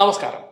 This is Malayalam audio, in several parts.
നമസ്കാരം.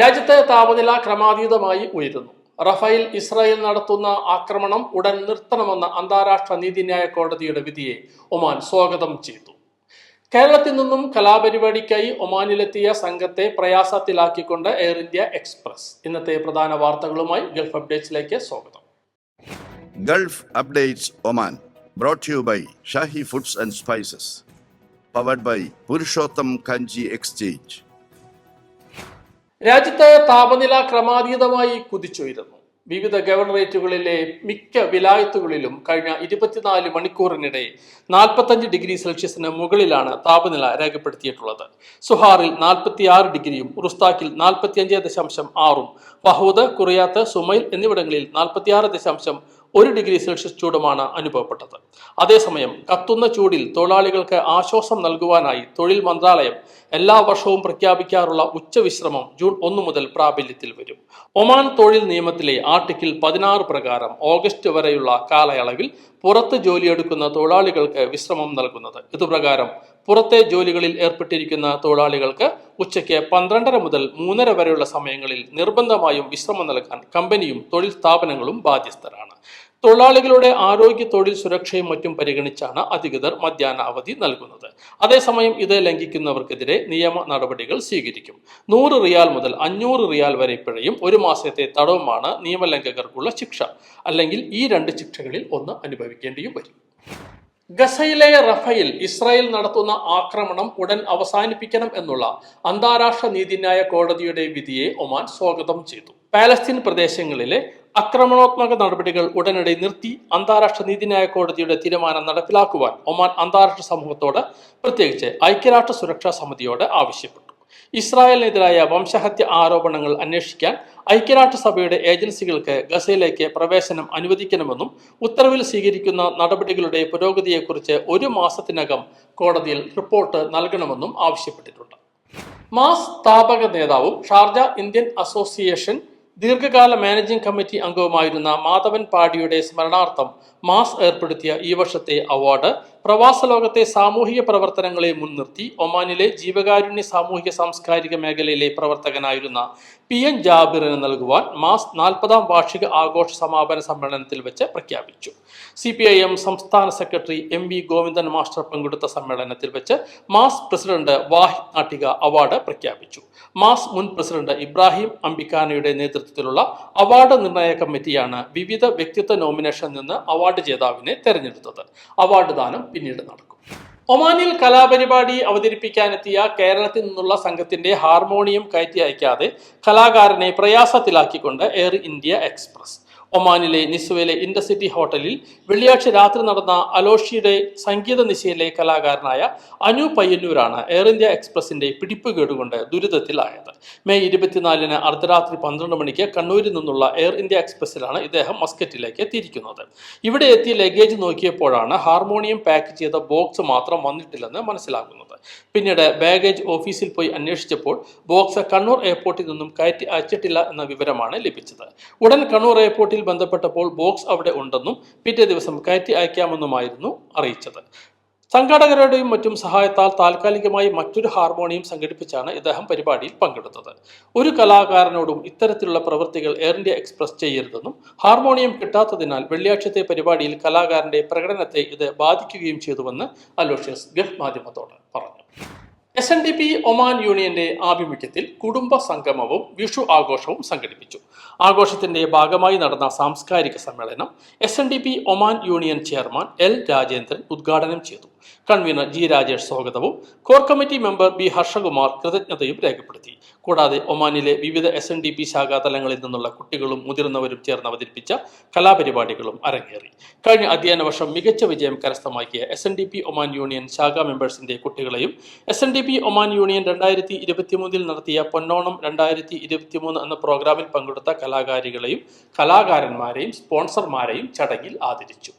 രാജ്യത്തെ താപനില ക്രമാതീതമായി ഉയരുന്നു. റഫേൽ ഇസ്രായേൽ നടത്തുന്ന ആക്രമണം ഉടൻ നിർത്തണമെന്ന അന്താരാഷ്ട്ര നീതിന്യായ കോടതിയുടെ വിധിയെ ഒമാൻ സ്വാഗതം ചെയ്തു. കേരളത്തിൽ നിന്നും കലാപരിപാടിക്കായി ഒമാനിലെത്തിയ സംഘത്തെ പ്രയാസത്തിലാക്കിക്കൊണ്ട് എയർ ഇന്ത്യ എക്സ്പ്രസ്. ഇന്നത്തെ പ്രധാന വാർത്തകളുമായി ഗൾഫ് അപ്ഡേറ്റ്സിലേക്ക് സ്വാഗതം. Gulf updates Oman brought you by Shahi foods and spices. Powered by Purushottam Kanji exchange. രാജ്യത്തെ താപനില ക്രമാതീതമായി കുതിച്ചുയരുന്നു. വിവിധ ഗവർണറേറ്റുകളിലെ മിക്ക വിലായത്തുകളിലും കഴിഞ്ഞ ഇരുപത്തിനാല് മണിക്കൂറിനിടെ നാൽപ്പത്തഞ്ച് ഡിഗ്രി സെൽഷ്യസിന് മുകളിലാണ് താപനില രേഖപ്പെടുത്തിയിട്ടുള്ളത്. സുഹാറിൽ നാൽപ്പത്തിയാറ് ഡിഗ്രിയും റുസ്താക്കിൽ നാൽപ്പത്തിയഞ്ച് ദശാംശം ആറും ഫഹൂദ് കുറിയാത്ത് സുമൈൽ എന്നിവിടങ്ങളിൽ നാൽപ്പത്തിയാറ് ദശാംശം ഒരു ഡിഗ്രി സെൽഷ്യസ് ചൂടുമാണ് അനുഭവപ്പെട്ടത്. അതേസമയം കത്തുന്ന ചൂടിൽ തൊഴിലാളികൾക്ക് ആശ്വാസം നൽകുവാനായി തൊഴിൽ മന്ത്രാലയം എല്ലാ വർഷവും പ്രഖ്യാപിക്കാറുള്ള ഉച്ചവിശ്രമം ജൂൺ ഒന്ന് മുതൽ പ്രാബല്യത്തിൽ വരും. ഒമാൻ തൊഴിൽ നിയമത്തിലെ ആർട്ടിക്കിൾ പതിനാറ് പ്രകാരം ഓഗസ്റ്റ് വരെയുള്ള കാലയളവിൽ പുറത്ത് ജോലിയെടുക്കുന്ന തൊഴിലാളികൾക്ക് വിശ്രമം നൽകുന്നത്. ഇതുപ്രകാരം പുറത്തെ ജോലികളിൽ ഏർപ്പെട്ടിരിക്കുന്ന തൊഴിലാളികൾക്ക് ഉച്ചയ്ക്ക് പന്ത്രണ്ടര മുതൽ മൂന്നര വരെയുള്ള സമയങ്ങളിൽ നിർബന്ധമായും വിശ്രമം നൽകാൻ കമ്പനിയും തൊഴിൽ സ്ഥാപനങ്ങളും ബാധ്യസ്ഥരാണ്. തൊഴിലാളികളുടെ ആരോഗ്യ തൊഴിൽ സുരക്ഷയും മറ്റും പരിഗണിച്ചാണ് അധികൃതർ മധ്യാഹ്ന അവധി നൽകുന്നത്. അതേസമയം ഇത് ലംഘിക്കുന്നവർക്കെതിരെ നിയമ നടപടികൾ സ്വീകരിക്കും. നൂറ് റിയാൽ മുതൽ അഞ്ഞൂറ് റിയാൽ വരെ പിഴയും ഒരു മാസത്തെ തടവുമാണ് നിയമലംഘകർക്കുള്ള ശിക്ഷ. അല്ലെങ്കിൽ ഈ രണ്ട് ശിക്ഷകളിൽ ഒന്ന് അനുഭവിക്കേണ്ടിയും വരും. ഗസയിലെ റഫയിൽ ഇസ്രായേൽ നടത്തുന്ന ആക്രമണം ഉടൻ അവസാനിപ്പിക്കണം എന്നുള്ള അന്താരാഷ്ട്ര നീതിന്യായ കോടതിയുടെ വിധിയെ ഒമാൻ സ്വാഗതം ചെയ്തു. പാലസ്തീൻ പ്രദേശങ്ങളിലെ ആക്രമണോത്മക നടപടികൾ ഉടനടി നിർത്തി അന്താരാഷ്ട്ര നീതിന്യായ കോടതിയുടെ തീരുമാനം നടപ്പിലാക്കുവാൻ ഒമാൻ അന്താരാഷ്ട്ര സമൂഹത്തോട് പ്രത്യേകിച്ച് ഐക്യരാഷ്ട്ര സുരക്ഷാ സമിതിയോട് ആവശ്യപ്പെട്ടു. ഇസ്രായേലിനെതിരായ വംശഹത്യ ആരോപണങ്ങൾ അന്വേഷിക്കാൻ ഐക്യരാഷ്ട്രസഭയുടെ ഏജൻസികൾക്ക് ഗസയിലേക്ക് പ്രവേശനം അനുവദിക്കണമെന്നും ഉത്തരവിൽ സ്വീകരിക്കുന്ന നടപടികളുടെ പുരോഗതിയെക്കുറിച്ച് ഒരു മാസത്തിനകം കോടതിയിൽ റിപ്പോർട്ട് നൽകണമെന്നും ആവശ്യപ്പെട്ടിട്ടുണ്ട്. മാസ് സ്ഥാപക നേതാവും ഷാർജ ഇന്ത്യൻ അസോസിയേഷൻ ദീർഘകാല മാനേജിംഗ് കമ്മിറ്റി അംഗവുമായിരുന്ന മാധവൻ പാടിയുടെ സ്മരണാർത്ഥം മാസ് ഏർപ്പെടുത്തിയ ഈ വർഷത്തെ അവാർഡ് പ്രവാസ ലോകത്തെ സാമൂഹിക പ്രവർത്തനങ്ങളെ മുൻനിർത്തി ഒമാനിലെ ജീവകാരുണ്യ സാമൂഹിക സാംസ്കാരിക മേഖലയിലെ പ്രവർത്തകനായിരുന്ന പി എൻ ജാബിറിന് നൽകുവാൻ മാസ് നാൽപ്പതാം വാർഷിക ആഘോഷ സമാപന സമ്മേളനത്തിൽ വെച്ച് പ്രഖ്യാപിച്ചു. സി പി ഐ എം സംസ്ഥാന secretary M V Govindan master പങ്കെടുത്ത സമ്മേളനത്തിൽ വെച്ച് mass president Wahid Nattika award പ്രഖ്യാപിച്ചു. മാസ് മുൻ പ്രസിഡന്റ് ഇബ്രാഹിം അംബിക്കാനയുടെ നേതൃത്വത്തിലുള്ള അവാർഡ് നിർണയ കമ്മിറ്റിയാണ് വിവിധ വ്യക്തിത്വ നോമിനേഷനിൽ നിന്ന് അവാർഡ് ജേതാവിനെ തെരഞ്ഞെടുത്തത്. അവാർഡ് ദാനം പിന്നീട് നടക്കും. ഒമാനിൽ കലാപരിപാടി അവതരിപ്പിക്കാനെത്തിയ കേരളത്തിൽ നിന്നുള്ള സംഘത്തിന്റെ ഹാർമോണിയം കയറ്റി അയക്കാതെ കലാകാരനെ പ്രയാസത്തിലാക്കിക്കൊണ്ട് എയർ ഇന്ത്യ എക്സ്പ്രസ്. ഒമാനിലെ നിസുവയിലെ ഇൻഡർസിറ്റി ഹോട്ടലിൽ വെള്ളിയാഴ്ച രാത്രി നടന്ന അലോഷിയുടെ സംഗീത നിശയിലെ കലാകാരനായ അനു പയ്യന്നൂരാണ് എയർ ഇന്ത്യ എക്സ്പ്രസിന്റെ പിടിപ്പ് കേടുകൊണ്ട് ദുരിതത്തിലായത്. മെയ് ഇരുപത്തിനാലിന് അർദ്ധരാത്രി പന്ത്രണ്ട് മണിക്ക് കണ്ണൂരിൽ നിന്നുള്ള എയർ ഇന്ത്യ എക്സ്പ്രസിലാണ് ഇദ്ദേഹം മസ്കറ്റിലേക്ക് എത്തിയിരിക്കുന്നത്. ഇവിടെ എത്തി ലഗേജ് നോക്കിയപ്പോഴാണ് ഹാർമോണിയം പാക്ക് ചെയ്ത ബോക്സ് മാത്രം വന്നിട്ടില്ലെന്ന് മനസ്സിലാകുന്നത്. പിന്നീട് ബാഗേജ് ഓഫീസിൽ പോയി അന്വേഷിച്ചപ്പോൾ ബോക്സ് കണ്ണൂർ എയർപോർട്ടിൽ നിന്നും കയറ്റി അയച്ചിട്ടില്ല എന്ന വിവരമാണ് ലഭിച്ചത്. ഉടൻ കണ്ണൂർ എയർപോർട്ടിൽ ബന്ധപ്പെട്ടപ്പോൾ ബോക്സ് അവിടെ ഉണ്ടെന്നും പിറ്റേ ദിവസം കയറ്റി അയക്കാമെന്നുമായിരുന്നു അറിയിച്ചത്. സംഘാടകരുടെയും മറ്റും സഹായത്താൽ താൽക്കാലികമായി മറ്റൊരു ഹാർമോണിയം സംഘടിപ്പിച്ചാണ് ഇദ്ദേഹം പരിപാടിയിൽ പങ്കെടുത്തത്. ഒരു കലാകാരനോടും ഇത്തരത്തിലുള്ള പ്രവൃത്തികൾ എയർ ഇന്ത്യ എക്സ്പ്രസ് ചെയ്യരുതെന്നും ഹാർമോണിയം കിട്ടാത്തതിനാൽ വെള്ളിയാഴ്ചത്തെ പരിപാടിയിൽ കലാകാരന്റെ പ്രകടനത്തെ ഇത് ബാധിക്കുകയും ചെയ്തുവെന്ന് അലോഷ്യസ് ഗൾഫ് മാധ്യമത്തോട് പറഞ്ഞു. S N D P Oman യൂണിയന്റെ ആഭിമുഖ്യത്തിൽ കുടുംബ സംഗമവും വിഷു ആഘോഷവും സംഘടിപ്പിച്ചു. ആഘോഷത്തിന്റെ ഭാഗമായി നടന്ന സാംസ്കാരിക സമ്മേളനം S Oman union chairman L Rajendran ഉദ്ഘാടനം ചെയ്തു. കൺവീനർ ജി രാജേഷ് സ്വാഗതവും. Core committee member B Harshakumar കൃതജ്ഞതയും രേഖപ്പെടുത്തി. കൂടാതെ ഒമാനിലെ വിവിധ എസ് എൻ ഡി പി ശാഖാതലങ്ങളിൽ നിന്നുള്ള കുട്ടികളും മുതിർന്നവരും ചേർന്ന് അവതരിപ്പിച്ച കലാപരിപാടികളും അരങ്ങേറി. കഴിഞ്ഞ അധ്യയന വർഷം മികച്ച വിജയം കരസ്ഥമാക്കിയ S N D P Oman union ശാഖാ മെമ്പേഴ്സിന്റെ കുട്ടികളെയും S N D P Oman union രണ്ടായിരത്തി ഇരുപത്തിമൂന്നിൽ നടത്തിയ പൊന്നോണം രണ്ടായിരത്തി ഇരുപത്തിമൂന്ന് എന്ന പ്രോഗ്രാമിൽ പങ്കെടുത്ത കലാകാരികളെയും കലാകാരന്മാരെയും സ്പോൺസർമാരെയും ചടങ്ങിൽ ആദരിച്ചു.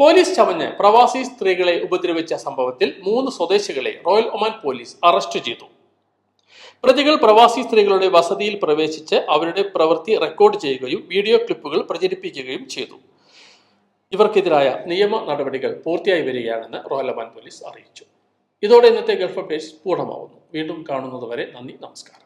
പോലീസ് ചമഞ്ഞ് പ്രവാസി സ്ത്രീകളെ ഉപദ്രവിച്ച സംഭവത്തിൽ മൂന്ന് സ്വദേശികളെ റോയൽ ഒമാൻ പോലീസ് അറസ്റ്റ് ചെയ്തു. പ്രതികൾ പ്രവാസി സ്ത്രീകളുടെ വസതിയിൽ പ്രവേശിച്ച് അവരുടെ പ്രവൃത്തി റെക്കോർഡ് ചെയ്യുകയും വീഡിയോ ക്ലിപ്പുകൾ പ്രചരിപ്പിക്കുകയും ചെയ്തു. ഇവർക്കെതിരായ നിയമ നടപടികൾ പൂർത്തിയായി വരികയാണെന്ന് റോയൽ ഒമാൻ പോലീസ് അറിയിച്ചു. ഇതോടെ ഇന്നത്തെ ഗൾഫ് അപ്ഡേറ്റ്സ് പൂർണമാവുന്നു. വീണ്ടും കാണുന്നതുവരെ നന്ദി നമസ്കാരം.